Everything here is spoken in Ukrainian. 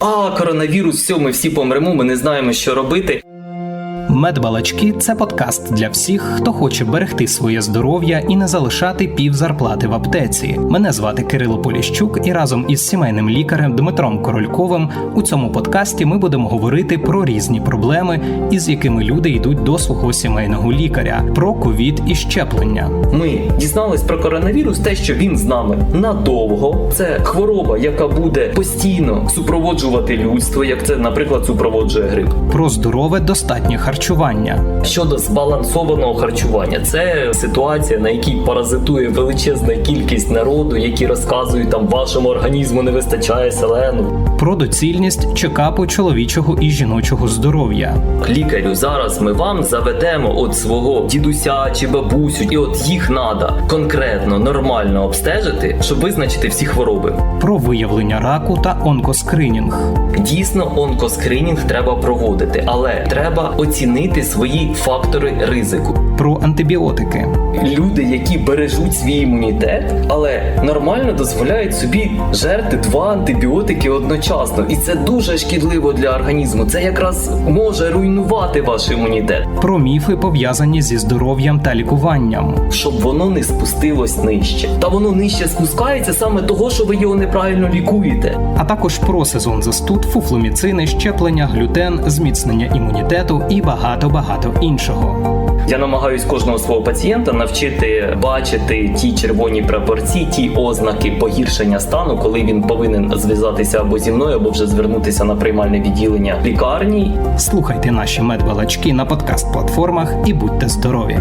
А, коронавірус, все, ми всі помремо, ми не знаємо, що робити. Медбалачки це подкаст для всіх, хто хоче берегти своє здоров'я і не залишати пів зарплати в аптеці. Мене звати Кирило Поліщук, і разом із сімейним лікарем Дмитром Корольковим у цьому подкасті ми будемо говорити про різні проблеми, із якими люди йдуть до свого сімейного лікаря, про ковід і щеплення. Ми дізнались про коронавірус, те, що він з нами надовго. Це хвороба, яка буде постійно супроводжувати людство, як це, наприклад, супроводжує грип. Про здорове достатнє харчування. Щодо збалансованого харчування, це ситуація, на якій паразитує величезна кількість народу, які розказують там вашому організму не вистачає селену. Про доцільність чекапу чоловічого і жіночого здоров'я. Лікарю, зараз ми вам заведемо от свого дідуся чи бабусю, і от їх надо конкретно нормально обстежити, щоб визначити всі хвороби. Про виявлення раку та онкоскринінг. Дійсно, онкоскринінг треба проводити, але треба оцінити свої фактори ризику. Про антибіотики. Люди, які бережуть свій імунітет, але нормально дозволяють собі жерти два антибіотики одночасно, і це дуже шкідливо для організму. Це якраз може руйнувати ваш імунітет, Про міфи пов'язані зі здоров'ям та лікуванням. щоб воно не спустилось нижче. Та воно нижче спускається саме того, що ви його неправильно лікуєте. А також про сезон застуд, фуфломіцини, щеплення, глютен, зміцнення імунітету і багато багато іншого. Я намагаюсь кожного свого пацієнта навчити бачити ті червоні прапорці, ті ознаки погіршення стану, коли він повинен зв'язатися або зі мною, або вже звернутися на приймальне відділення лікарні. Слухайте наші медбалачки на подкаст-платформах і будьте здорові!